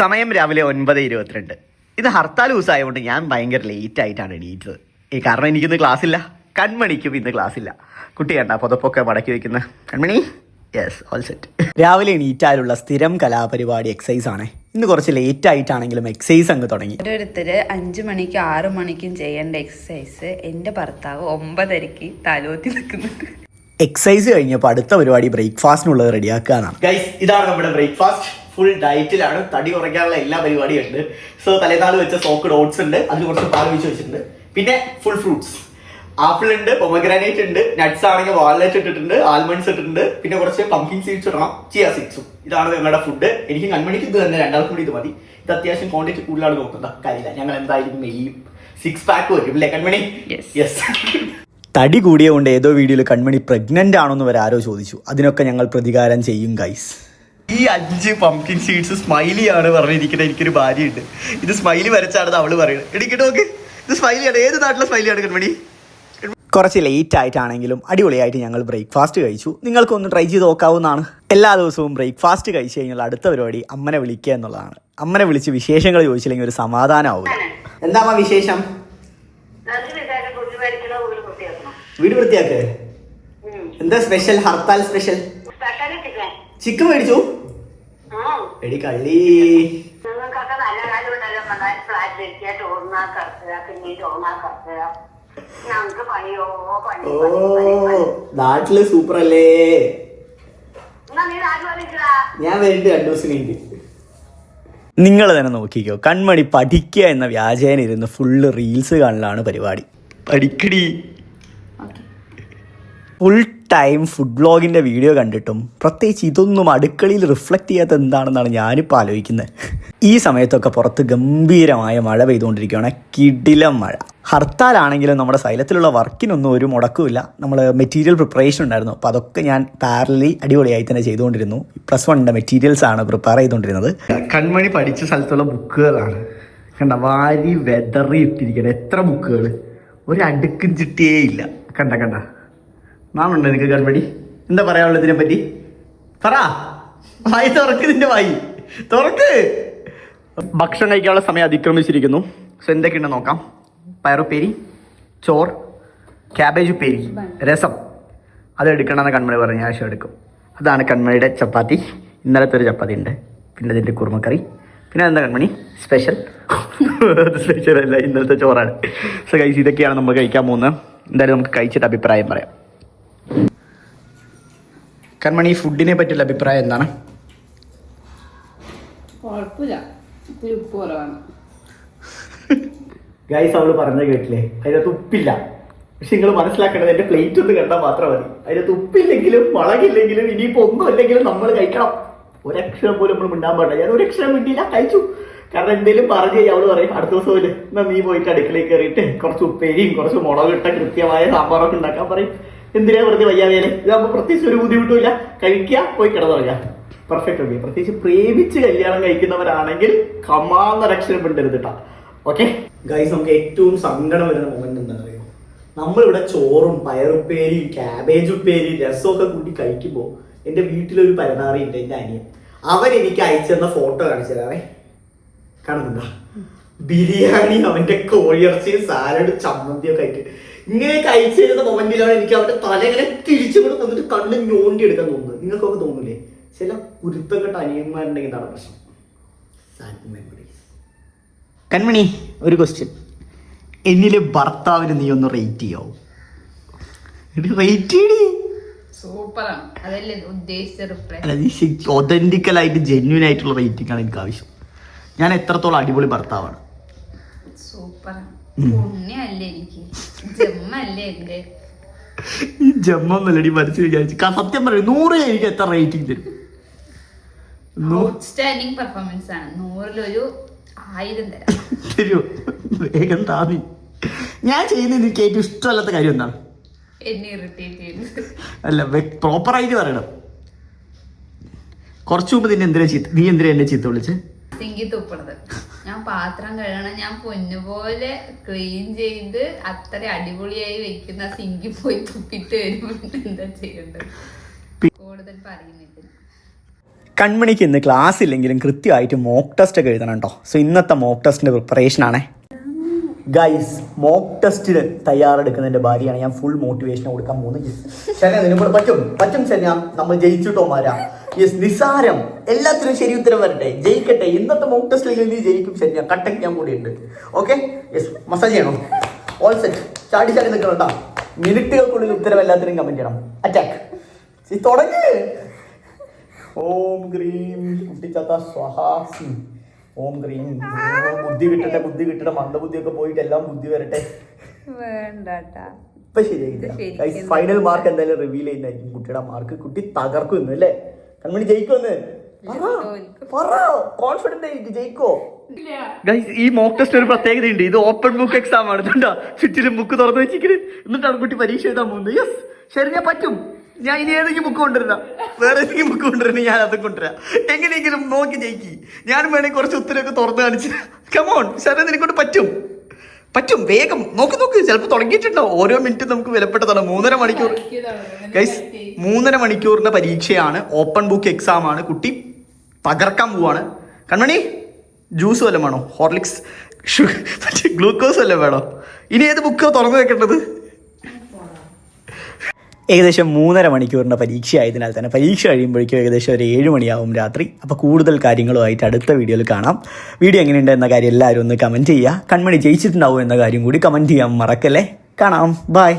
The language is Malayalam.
സമയം രാവിലെ ഒൻപത് ഇരുപത്തിരണ്ട്. ഇത് ഹർത്താൽ ദിവസമായതുകൊണ്ട് ഞാൻ ഭയങ്കര ലേറ്റ് ആയിട്ടാണ് എണീറ്റത്. ഈ കാരണം എനിക്കിന്ന് ക്ലാസ് ഇല്ല. കൺമണിക്കും ഇന്ന് ക്ലാസ് ഇല്ല. കുട്ടി കണ്ട പുതപ്പൊക്കെ മടക്കി വെക്കുന്ന. കൺമണി? യെസ് ഓൾ സെറ്റ് രാവിലെ എണീറ്റാലുള്ള സ്ഥിരം കലാപരിപാടി എക്സസൈസ് ആണ്. ഇന്ന് കുറച്ച് ലേറ്റ് ആയിട്ടാണെങ്കിലും എക്സസൈസ് അങ്ങ് തുടങ്ങി. ഓരോരുത്തര് അഞ്ചു മണിക്കും ആറു മണിക്കും ചെയ്യേണ്ട എക്സസൈസ് എന്റെ ഭർത്താവ് ഒമ്പതരക്ക് തലോത്തി നിൽക്കുന്നുണ്ട്. എക്സസൈസ് കഴിഞ്ഞപ്പോൾ അടുത്ത പരിപാടി ബ്രേക്ക്ഫാസ്റ്റിനുള്ളത് റെഡിയാക്കുക എന്നാണ് ഗൈസ് ഇതാണ് നമ്മുടെ ബ്രേക്ക്ഫാസ്റ്റ് ഫുൾ ഡയറ്റിലാണ് തടി കുറയ്ക്കാനുള്ള എല്ലാ പരിപാടിയും ഉണ്ട് സോ തലേനാൾ വെച്ച സോക്കഡ് ഓട്സ് ഉണ്ട്. അതിൽ കുറച്ച് പാൽ വെച്ച് വെച്ചിട്ടുണ്ട്. പിന്നെ ഫുൾ ഫ്രൂട്ട്സ് ആപ്പിൾ ഉണ്ട് പൊമഗ്രാനൈറ്റ് ഉണ്ട് നട്ട്സ് ആണെങ്കിൽ വാൾനട്ട് ഇട്ടിട്ടുണ്ട് ആൽമണ്ട്സ് ഇട്ടിട്ടുണ്ട്. പിന്നെ കുറച്ച് പംകിൻ സീഡ്സ് ഇടണം ചിയ സീഡ്സും ഇതാണ് ഞങ്ങളുടെ ഫുഡ് എനിക്ക് കൺമണിക്ക് ഇത് തന്നെ രണ്ടാൾക്കും കൂടി ഇത് മതി. ഇത് അത്യാവശ്യം ക്വാണ്ടിറ്റി കൂടുതലാണ് നോക്കുന്നത്. കാര്യമില്ല. ഞങ്ങൾ എന്തായാലും മെയ്യും സിക്സ് പാക്ക് വരും അല്ലേ കൺമണി? Yes. യെസ് തടി കൂടിയ കൊണ്ട് ഏതോ വീഡിയോയിൽ കൺമണി പ്രഗ്നന്റ് ആണോന്ന് വരെ ആരോ ചോദിച്ചു. അതിനൊക്കെ ഞങ്ങൾ പ്രതികാരം ചെയ്യും ഗൈസ് ഈ അഞ്ച് പംകിൻ സീഡ്സ് സ്മൈലി ആണ് പറഞ്ഞിരിക്കുന്നത്. എനിക്കൊരു ഭാര്യയുണ്ട്. ഇത് സ്മൈലി വരച്ചാണെന്ന് അവൾ പറയുന്നത്. എടിക്കട്ടെ നോക്ക്. ഇത് സ്മൈലിയാണ് ഏത് നാട്ടിലെ സ്മൈലിയാണ് കൺമണി? കുറച്ച് ലേറ്റ് ആയിട്ടാണെങ്കിലും അടിപൊളിയായിട്ട് ഞങ്ങൾ ബ്രേക്ക്ഫാസ്റ്റ് കഴിച്ചു. നിങ്ങൾക്കൊന്ന് ട്രൈ ചെയ്ത് നോക്കാവുന്നതാണ്. എല്ലാ ദിവസവും ബ്രേക്ക്ഫാസ്റ്റ് കഴിച്ചു കഴിഞ്ഞാൽ അടുത്ത പരിപാടി അമ്മനെ വിളിക്കുക എന്നുള്ളതാണ്. അമ്മനെ വിളിച്ച് വിശേഷങ്ങൾ ചോദിച്ചില്ലെങ്കിൽ ഒരു സമാധാനമാവില്ല. എന്താ വിശേഷം? വീട് വൃത്തിയാക്കേ. എന്താ സ്പെഷ്യൽ ഹർത്താൽ സ്പെഷ്യൽ ചിക്കൻ മേടിച്ചു? എടി കള്ളി. നിങ്ങൾക്കൊക്കെ നല്ല കാലം ഉണ്ടല്ലോ നന്നായിട്ട് ഫ്ലാറ്റ് വെക്കുക ചോറിനാ കറക്കുക പിന്നെ ചോറിനാ കറക്കുക ഞങ്ങൾക്ക് പണിയോ പണി ഓ. നാട്ടിൽ സൂപ്പർ അല്ലേ ഞാൻ വരുന്നുണ്ട് രണ്ടു ദിവസം കഴിഞ്ഞ് നിങ്ങൾ തന്നെ നോക്കിക്കോ. കൺമണി പഠിക്കുക എന്ന വ്യാജേന ഇരുന്ന് ഫുള്ള് റീൽസ് കാണലാണ് പരിപാടി. പഠിക്കടി. ഫുൾ ടൈം ഫുഡ് ബ്ലോഗിന്റെ വീഡിയോ കണ്ടിട്ടും പ്രത്യേകിച്ച് ഇതൊന്നും അടുക്കളയിൽ റിഫ്ലക്റ്റ് ചെയ്യാത്ത എന്താണെന്നാണ് ഞാനിപ്പോൾ ആലോചിക്കുന്നത് ഈ സമയത്തൊക്കെ പുറത്ത് ഗംഭീരമായ മഴ പെയ്തുകൊണ്ടിരിക്കുകയാണ്. കിടിലം മഴ. ഹർത്താലാണെങ്കിലും നമ്മുടെ സൈലത്തിലുള്ള വർക്കിനൊന്നും ഒരു മുടക്കുമില്ല. നമ്മൾ മെറ്റീരിയൽ പ്രിപ്പറേഷൻ ഉണ്ടായിരുന്നു. അപ്പോൾ അതൊക്കെ ഞാൻ പാരലി അടിപൊളിയായി തന്നെ ചെയ്തുകൊണ്ടിരുന്നു. പ്ലസ് വണ്ണിന്റെ മെറ്റീരിയൽസ് ആണ് പ്രിപ്പയർ ചെയ്തുകൊണ്ടിരുന്നത്. കൺമണി പഠിച്ച സ്ഥലത്തുള്ള ബുക്കുകളാണ്. കണ്ട വാരി വെതറി ഇട്ടിരിക്കണം എത്ര ബുക്കുകൾ ഒരു അടുക്കും ചിട്ടിയേ ഇല്ല. കണ്ട കണ്ട? നാളുണ്ടോ നിനക്ക് കൺമണി എന്താ പറയാനുള്ളത് ഇതിനെ പറ്റി പറ. വായി തുറക്ക് നിന്റെ വായി. തുറക്ക്. ഭക്ഷണം കഴിക്കാനുള്ള സമയം അതിക്രമിച്ചിരിക്കുന്നു. സോ എന്തൊക്കെയുണ്ട് നോക്കാം. പയറുപ്പേരി ചോർ ക്യാബേജ് ഉപ്പേരി രസം. അത് എടുക്കണമെന്ന് കൺമണി പറഞ്ഞ. ആവശ്യം എടുക്കും. അതാണ് കൺമണിയുടെ ചപ്പാത്തി. ഇന്നലത്തെ ഒരു ചപ്പാത്തി ഉണ്ട്. പിന്നെ അതിന്റെ കുറുമക്കറി. പിന്നെ എന്താ കൺമണി? സ്പെഷ്യൽ സ്പെഷ്യൽ അല്ല. ഇന്നലത്തെ ചോറാണ്. സോ കഴിച്ച് ഇതൊക്കെയാണ് നമ്മൾ കഴിക്കാൻ പോകുന്നത്. എന്തായാലും നമുക്ക് കഴിച്ചിട്ട് അഭിപ്രായം പറയാം. കൺമണി ഫുഡിനെ പറ്റിയുള്ള അഭിപ്രായം എന്താണ്? ഗൈസ് അവൾ പറഞ്ഞ കേട്ടില്ലേ? അതിനകത്ത് ഉപ്പില്ല. പക്ഷെ നിങ്ങൾ മനസ്സിലാക്കേണ്ടത് എന്റെ പ്ലേറ്റ് ഒന്ന് കണ്ടാൽ മാത്രം മതി. അതിനകത്ത് ഉപ്പില്ലെങ്കിലും മുളകില്ലെങ്കിലും ഇനിയിപ്പോ ഒന്നും ഇല്ലെങ്കിലും നമ്മൾ കഴിക്കണം. ഒരക്ഷരം പോലും നമ്മൾ മിണ്ടാൻ പാടില്ല. ഞാൻ ഒരക്ഷരം മിണ്ടിയില്ല കഴിച്ചു. കാരണം എന്തെങ്കിലും പറഞ്ഞു കഴിഞ്ഞാൽ അവൾ പറയും അടുത്ത ദിവസം എന്നാ നീ പോയിട്ട് അടുക്കളയിൽ കയറിയിട്ട് കുറച്ച് ഉപ്പേരിയും കുറച്ച് മുളകിട്ട കൃത്യമായ സാമ്പാറൊക്കെ ഉണ്ടാക്കാൻ പറയും. എന്തിനാ വെറുതെ വയ്യാവേലെ ഇതാകുമ്പോൾ പ്രത്യേകിച്ച് ഒരു ബുദ്ധിമുട്ടുമില്ല. കഴിക്കുക പോയി കിടന്നുറങ്ങുക. പെർഫെക്റ്റ് ഓക്കെ പ്രത്യേകിച്ച് പ്രേമിച്ച് കല്യാണം കഴിക്കുന്നവരാണെങ്കിൽ കമാന്നൊരക്ഷരം മിണ്ടരുത് കേട്ടോ ഓക്കെ ഗൈസ് നമുക്ക് ഏറ്റവും സങ്കടം വരുന്ന മൊമെന്റ് എന്താ അറിയോ നമ്മളിവിടെ ചോറും പയറുപ്പേരിയും ക്യാബേജ് ഉപ്പേരിയും രസമൊക്കെ കൂട്ടി കഴിക്കുമ്പോൾ എന്റെ വീട്ടിലൊരു പരനാറി ഉണ്ട് എന്റെ അനിയൻ. അവൻ എനിക്ക് അയച്ചെന്ന ഫോട്ടോ കാണിച്ചു തരാവേ കാണുന്നുണ്ടോ? ബിരിയാണി അവന്റെ കോഴിയിറച്ചിയും സാലഡ് ചമ്മന്തിയൊക്കെ ആയിട്ട്. ഇങ്ങനെ കഴിച്ചിരുന്ന മൊമെന്റിലാണ് എനിക്ക് അവരുടെ തല ഇങ്ങനെ തിരിച്ചുകൊണ്ട് വന്നിട്ട് കണ്ണ് ഞോണ്ടി എടുക്കാൻ തോന്നുന്നത്. നിങ്ങൾക്കൊക്കെ തോന്നില്ലേ ചില കുരുത്തക്കെട്ട അനിയന്മാരുണ്ടെങ്കിൽ എന്താണ് പ്രശ്നം. സാഡ് മെമ്മറീസ് കൺമണി ഒരു ക്വസ്റ്റ്യൻ എന്നിലെ ഭർത്താവിന് നീ ഒന്ന് റേറ്റ് ചെയ്യാവോ റേറ്റ് ചെയ്യടി. സൂപ്പറാണ്. അതല്ലേ ഉദ്ദേശിച്ച റിപ്ലൈ ഒതന്റിക്കലായിട്ട് ജെന്യൂൻ ആയിട്ടുള്ള റേറ്റിംഗ് ആണ് എനിക്ക് ആവശ്യം. ഞാൻ എത്രത്തോളം അടിപൊളി ഭർത്താവാണ്. സൂപ്പറാണ്. പുണ്യല്ലേ എനിക്ക്? ജമ്മല്ലേ എന്റെ ഈ ജമ്മൊന്നല്ലടി മനസ്സിൽ വിചാരിച്ചു. സത്യം പറയും നൂറ് എനിക്ക് എത്ര റേറ്റിംഗ് തരും? ഔട്ട്സ്റ്റാൻഡിങ് പെർഫോമൻസ് ആണ്. നൂറിലൊരു ആയിരം തരാം. തരുമോ വേഗം താമി ഞാൻ ചെയ്യുന്ന എനിക്ക് ഏറ്റവും ഇഷ്ടമല്ലാത്ത കാര്യം എന്താണ്? എന്നെ ഇറിറ്റേറ്റ് ചെയ്ത് അല്ല പ്രോപ്പറായിട്ട് പറയണം. കുറച്ചു മുമ്പ് നിന്നെ എന്തിനാ ചീത്ത നീ എന്തിനാ എന്നെ ചീത്ത വിളിച്ച്? സിങ്കി തുപ്പണത് ഞാൻ പാത്രം കഴുകണം ഞാൻ പൊന്നുപോലെ ക്ലീൻ ചെയ്ത് അത്ര അടിപൊളിയായി വെക്കുന്ന സിങ്കി പോയി തുപ്പിട്ട് വരുമ്പോൾ എന്താ ചെയ്യേണ്ടത്? കൂടുതൽ പറയുന്നില്ല. കൺമണിക്ക് ഇന്ന് ക്ലാസ് ഇല്ലെങ്കിലും കൃത്യമായിട്ട് മോക്ക് ടെസ്റ്റ് ഒക്കെ എഴുതണം കേട്ടോ സോ ഇന്നത്തെ മോക്ക് പ്രിപ്പറേഷൻ ആണേ. ഗൈസ് മോക്ക് ടെസ്റ്റിന് തയ്യാറെടുക്കുന്നതിന്റെ ഭാര്യയാണ് ഞാൻ ഫുൾ മോട്ടിവേഷൻ കൊടുക്കാൻ പോകുന്നത്. ശരി നിനക്കൂടെ പറ്റും. പറ്റും ശരി നമ്മൾ ജയിച്ചിട്ടോ മാരാ യെസ് നിസാരം എല്ലാത്തിനും ശരി ഉത്തരം വരട്ടെ. ജയിക്കട്ടെ. ഇന്നത്തെ മോക്ക് ടെസ്റ്റിൽ നീ ജയിക്കും ഞാൻ കട്ടക്ക് ഞാൻ കൂടി ഉണ്ട് ഓക്കെ യെസ് മസാജ് ചെയ്യണം. ഓൾ സെറ്റ് ചാടി ചാടി നിൽക്കണം മിനിറ്റുകൾക്കുള്ളിൽ ഉത്തരം എല്ലാത്തിനും കമന്റ് ചെയ്യണം. അറ്റാക്ക് തുടങ്ങി. ഓം ഗ്രീം കുട്ടിച്ചാത്ത സ്വഹാസി ഓം ഗ്രീൻ. ബുദ്ധി കിട്ടട്ടെ ബുദ്ധി കിട്ടട്ടെ മന്ദബുദ്ധിയൊക്കെ പോയിട്ട് എല്ലാം ബുദ്ധി വരട്ടെ. വേണ്ടാട്ടാ. ഇപ്പൊ ശരിയായി ഫൈനൽ മാർക്ക് എന്തായാലും റിവീൽ ചെയ്യുന്നതായിരിക്കും കുട്ടിയുടെ മാർക്ക് കുട്ടി തകർക്കും ഇന്ന് അല്ലേ? കൺമണി ജയിക്കുമെന്ന് കോൺഫിഡന്റ് ആയിട്ട് ജയിക്കോ? ഗൈസ് ഈ മോക്ക് ടെസ്റ്റ് ഒരു പ്രത്യേകതയുണ്ട്. ഇത് ഓപ്പൺ ബുക്ക് എക്സാം ആണ്. കണ്ടോ ചുറ്റിലും ബുക്ക് തുറന്നു വെച്ചിരിക്കുന്നത് എന്നിട്ടാണ് കുട്ടി പരീക്ഷ എഴുതാൻ പോകുന്നത്. യെസ് ശരി ഞാൻ പറ്റും. ഞാൻ ഇനി ഏതെങ്കിലും ബുക്ക് കൊണ്ടുവരുന്ന? വേറെ ഏതെങ്കിലും ബുക്ക് കൊണ്ടുവരുന്ന ഞാൻ അത് കൊണ്ടുവരാം. എങ്ങനെയെങ്കിലും നോക്കി ജയിക്കി. ഞാൻ വേണമെങ്കിൽ കുറച്ച് ഉത്തരവൊക്കെ തുറന്നു കാണിച്ചു കമോൺ ശരി നിനക്കൊണ്ട് പറ്റും. പറ്റും വേഗം. നോക്ക് നോക്ക്. ചിലപ്പോൾ തുടങ്ങിയിട്ടുണ്ടോ. ഓരോ മിനിറ്റും നമുക്ക് വിലപ്പെട്ടതാണ്. മൂന്നര മണിക്കൂർ. ഗൈസ് മൂന്നര മണിക്കൂറിന്റെ പരീക്ഷയാണ്. ഓപ്പൺ ബുക്ക് എക്സാം ആണ്. കുട്ടി തകർക്കാൻ പോവാണ്. കൺമണി ജ്യൂസ് വല്ലതും വേണോ? ഹോർലിക്സ് ഗ്ലൂക്കോസ് വല്ലതും വേണോ? ഇനി ഏത് ബുക്ക് തുറന്നു വെക്കേണ്ടത്? ഏകദേശം മൂന്നര മണിക്കൂറിന്റെ പരീക്ഷ ആയതിനാൽ തന്നെ പരീക്ഷ കഴിയുമ്പോഴേക്കും ഏകദേശം ഒരു ഏഴ് മണിയാവും രാത്രി. അപ്പോൾ കൂടുതൽ കാര്യങ്ങളുമായിട്ട് അടുത്ത വീഡിയോയിൽ കാണാം. വീഡിയോ എങ്ങനെയുണ്ട് എന്ന കാര്യം എല്ലാവരും ഒന്ന് കമന്റ് ചെയ്യുക. കൺമണി ജയിച്ചിട്ടുണ്ടാവും എന്ന കാര്യം കൂടി കമന്റ് ചെയ്യാൻ മറക്കല്ലേ? കാണാം. ബൈ